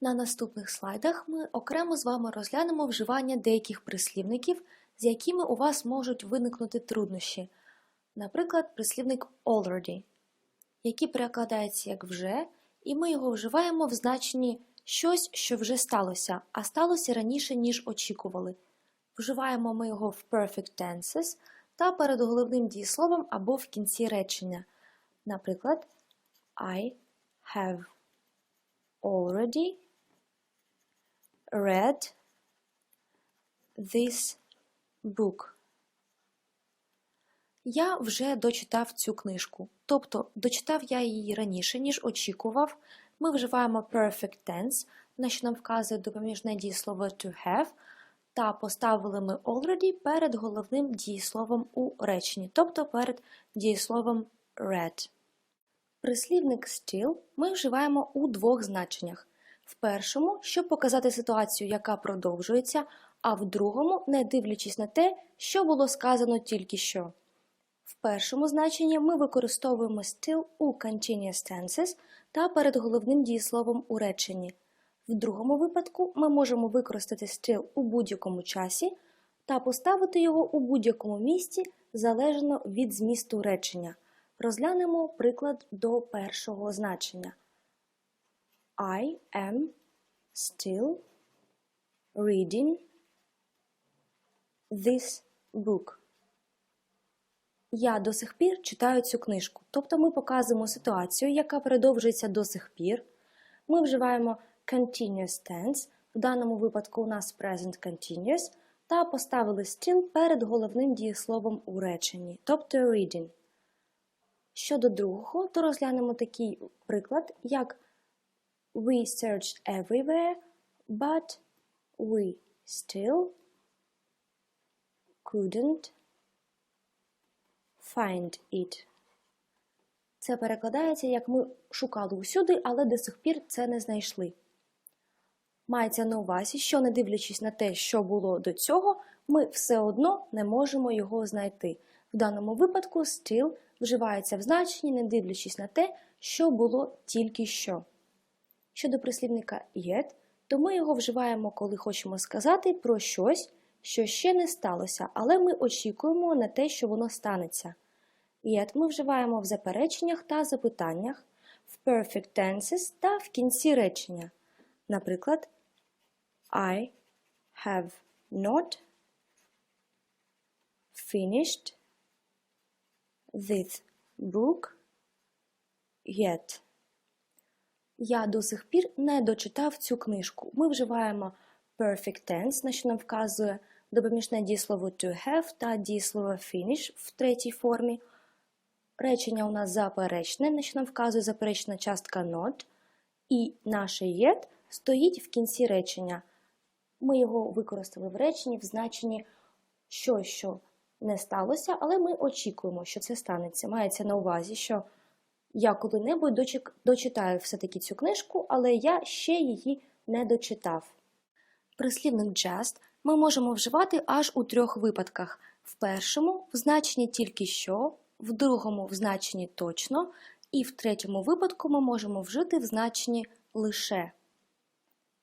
На наступних слайдах ми окремо з вами розглянемо вживання деяких прислівників, з якими у вас можуть виникнути труднощі. Наприклад, прислівник already, який перекладається як вже, і ми його вживаємо в значенні щось, що вже сталося, а сталося раніше, ніж очікували. Вживаємо ми його в perfect tenses та перед головним дієсловом або в кінці речення. Наприклад, I have already read this book. Я вже дочитав цю книжку. Тобто, дочитав я її раніше, ніж очікував. Ми вживаємо perfect tense, на що нам вказує допоміжне дієслово to have, та поставили ми already перед головним дієсловом у реченні, тобто перед дієсловом read. Прислівник still ми вживаємо у двох значеннях. В першому, щоб показати ситуацію, яка продовжується, а в другому, не дивлячись на те, що було сказано тільки що. В першому значенні ми використовуємо still у continuous tenses та перед головним дієсловом у реченні. В другому випадку ми можемо використати still у будь-якому часі та поставити його у будь-якому місці залежно від змісту речення. Розглянемо приклад до першого значення. I am still reading this book. Я до сих пір читаю цю книжку. Тобто ми показуємо ситуацію, яка продовжується до сих пір. Ми вживаємо continuous tense, в даному випадку у нас present continuous, та поставили still перед головним дієсловом у реченні, тобто reading. Щодо другого, то розглянемо такий приклад, як We searched everywhere, but we still couldn't find it. Це перекладається, як ми шукали усюди, але до сих пір це не знайшли. Мається на увазі, що не дивлячись на те, що було до цього, ми все одно не можемо його знайти. В даному випадку still вживається в значенні, не дивлячись на те, що було тільки що. Щодо прислівника yet, то ми його вживаємо, коли хочемо сказати про щось, що ще не сталося, але ми очікуємо на те, що воно станеться. Yet ми вживаємо в запереченнях та запитаннях, в perfect tenses та в кінці речення. Наприклад, I have not finished this book yet. Я до сих пір не дочитав цю книжку. Ми вживаємо perfect tense, на що нам вказує допоміжне дієслово to have та дієслово finish в третій формі. Речення у нас заперечне, на що нам вказує заперечна частка not. І наше yet стоїть в кінці речення. Ми його використали в реченні в значенні що, що не сталося, але ми очікуємо, що це станеться. Мається на увазі, що я коли-небудь дочитаю все-таки цю книжку, але я ще її не дочитав. Прислівник just ми можемо вживати аж у трьох випадках: в першому в значенні тільки що, в другому в значенні точно, і в третьому випадку ми можемо вжити в значенні лише.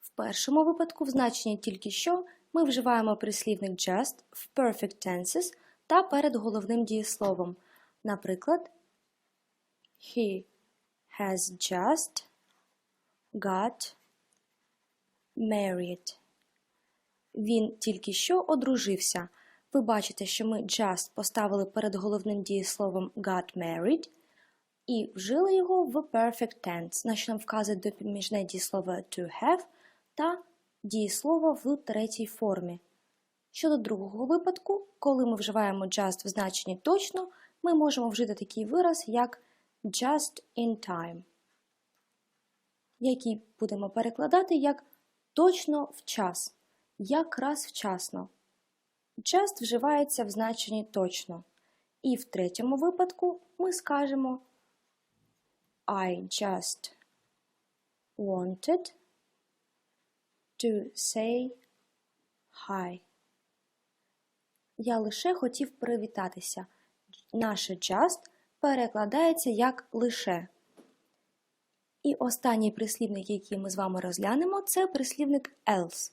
В першому випадку в значенні тільки що ми вживаємо прислівник just в perfect tenses та перед головним дієсловом. Наприклад, He has just got married. Він тільки що одружився. Ви бачите, що ми just поставили перед головним дієсловом got married і вжили його в perfect tense, на що нам вказує допоміжне дієслово to have та дієслово в третій формі. Щодо другого випадку, коли ми вживаємо just в значенні точно, ми можемо вжити такий вираз, як just in time, який будемо перекладати як точно в час, якраз вчасно. Just вживається в значенні точно. І в третьому випадку ми скажемо I just wanted to say hi. Я лише хотів привітатися. Наше just перекладається як лише. І останній прислівник, який ми з вами розглянемо, це прислівник else,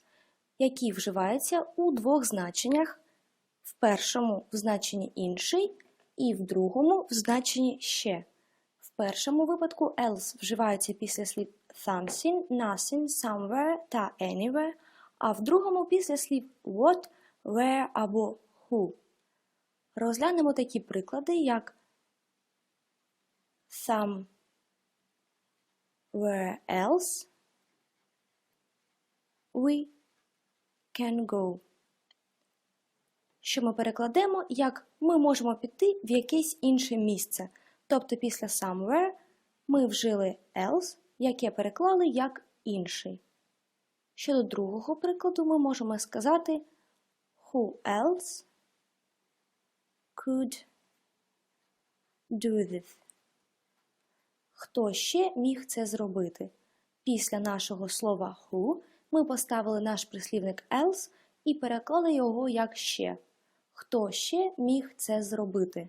який вживається у двох значеннях. В першому в значенні інший і в другому в значенні ще. В першому випадку else вживається після слів something, nothing, somewhere та anywhere, а в другому після слів what, where або who. Розглянемо такі приклади, як somewhere else we can go. Що ми перекладемо, як ми можемо піти в якесь інше місце. Тобто після somewhere ми вжили else, яке переклали як інший. Щодо другого прикладу, ми можемо сказати who else could do this. Хто ще міг це зробити? Після нашого слова who ми поставили наш прислівник else і переклали його як ще. Хто ще міг це зробити?